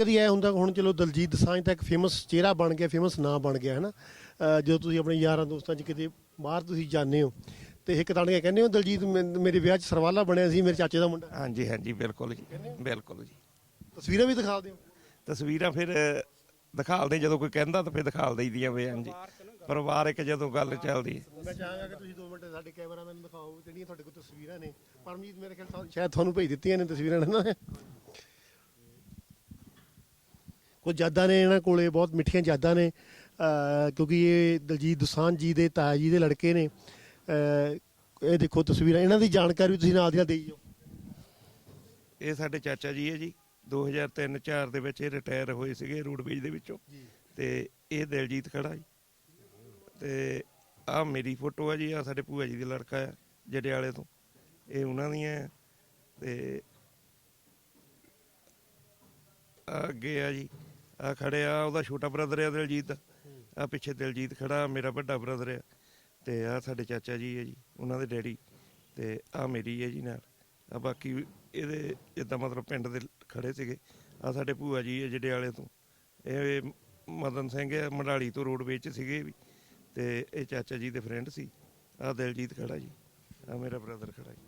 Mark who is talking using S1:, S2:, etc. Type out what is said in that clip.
S1: ਕਦੀ ਐ ਹੁੰਦਾ ਹੁਣ ਚਲੋ ਦਲਜੀਤ ਦਸਾਂਝ ਤਾਂ ਇੱਕ ਫੇਮਸ ਚਿਹਰਾ ਬਣ ਗਿਆ ਫੇਮਸ ਨਾਂ ਬਣ ਗਿਆ ਹੈ ਨਾ ਜਦੋਂ ਤੁਸੀਂ ਆਪਣੇ ਯਾਰਾਂ ਦੋਸਤਾਂ 'ਚ ਕਿਤੇ ਬਾਹਰ ਤੁਸੀਂ ਜਾਂਦੇ ਹੋ ਤੇ ਇੱਕ ਤਾਂ ਕੇ ਕਹਿੰਦੇ ਹੋ ਦਲਜੀਤ ਮੇਰੇ ਵਿਆਹ 'ਚ ਸਰਵਾਲਾ ਬਣਿਆ ਸੀ ਮੇਰੇ ਚਾਚੇ ਦਾ ਮੁੰਡਾ?
S2: ਹਾਂਜੀ ਹਾਂਜੀ ਬਿਲਕੁਲ ਜੀ ਬਿਲਕੁਲ ਜੀ।
S1: ਤਸਵੀਰਾਂ ਵੀ ਦਿਖਾ ਦਿਓ।
S2: ਤਸਵੀਰਾਂ ਫਿਰ ਦਿਖਾਲਦੇ ਜਦੋਂ ਕੋਈ ਕਹਿੰਦਾ ਤਾਂ ਫਿਰ ਦਿਖਾਲ ਦਈਦੀਆਂ ਵੇ ਹਾਂਜੀ। ਪਰਿਵਾਰਕ ਜਦੋਂ ਗੱਲ ਚੱਲਦੀ
S1: ਮੈਂ ਚਾਹਾਂਗਾ ਕਿ ਤੁਸੀਂ 2 ਮਿੰਟ ਸਾਡੇ ਕੈਮਰਾਮੈਨ ਨੂੰ ਦਿਖਾਓ ਜਿਹੜੀਆਂ ਤੁਹਾਡੇ ਕੋਲ ਤਸਵੀਰਾਂ ਨੇ। ਪਰਮਜੀਤ ਮੇਰੇ ਖਿਆਲ ਸ਼ਾਇਦ ਤੁਹਾਨੂੰ ਭੇਜ ਦਿੱਤੀਆਂ ਨੇ ਤਸਵੀਰਾਂ ਨਾ। ਕੁਝ ਯਾਦਾਂ ਨੇ ਇਹਨਾਂ ਕੋਲੇ ਬਹੁਤ ਮਿੱਠੀਆਂ ਯਾਦਾਂ ਨੇ। ਕਿਉਂਕਿ ਇਹ ਦਲਜੀਤ ਦੋਸਾਂਝ ਜੀ ਦੇ ਤਾਇਆ ਜੀ ਦੇ ਲੜਕੇ ਨੇ। ਇਹ ਦੇਖੋ ਤਸਵੀਰਾਂ ਇਹਨਾਂ ਦੀ ਜਾਣਕਾਰੀ ਵੀ ਤੁਸੀਂ ਨਾਲ ਦੀ ਨਾਲ ਦੇਈ ਜਾਓ।
S2: ਇਹ ਸਾਡੇ ਚਾਚਾ ਜੀ ਹੈ ਜੀ। 2003-4 ਦੇ ਵਿੱਚ ਇਹ ਰਿਟਾਇਰ ਹੋਏ ਸੀਗੇ ਰੋਡਵੇਜ ਦੇ ਵਿੱਚੋਂ। ਤੇ ਇਹ ਦਿਲਜੀਤ ਖੜਾ ਜੀ। ਤੇ ਆ ਮੇਰੀ ਫੋਟੋ ਹੈ ਜੀ ਆ ਸਾਡੇ ਭੂਆ ਜੀ ਦਾ ਲੜਕਾ ਹੈ ਜੜਿਆਲੇ ਤੋਂ। ਇਹ ਉਹਨਾਂ ਦੀਆਂ ਹੈ। ਤੇ ਅੱਗੇ ਆ ਜੀ। ਆ ਖੜਿਆ ਉਹਦਾ ਛੋਟਾ ਬ੍ਰਦਰ ਆ ਦਿਲਜੀਤ। ਆ ਪਿੱਛੇ ਦਿਲਜੀਤ ਖੜਾ, ਮੇਰਾ ਵੱਡਾ ਬ੍ਰਦਰ ਆ। ਤੇ ਆ ਸਾਡੇ ਚਾਚਾ ਜੀ ਹੈ ਜੀ, ਉਹਨਾਂ ਦੇ ਡੈਡੀ। ਤੇ ਆ ਮੇਰੀ ਹੈ ਜੀ ਨਾਲ। ਆ ਬਾਕੀ ਇਹਦੇ ਜਿੱਦਾਂ ਮਤਲਬ ਪਿੰਡ ਦੇ ਖੜੇ ਸੀਗੇ। ਆ ਸਾਡੇ ਭੂਆ ਜੀ ਹੈ ਜਿਹੜੇ ਵਾਲੇ ਤੋਂ। ਇਹ ਮਦਨ ਸਿੰਘ ਹੈ ਮੰਡਾਲੀ ਤੋਂ ਰੋਡ 'ਚ ਸੀਗੇ ਵੀ। ਤੇ ਇਹ ਚਾਚਾ ਜੀ ਦੇ ਫਰੈਂਡ ਸੀ। ਆ ਦਿਲਜੀਤ ਖੜਾ ਜੀ। ਆ ਮੇਰਾ ਬ੍ਰਦਰ ਖੜਾ ਜੀ।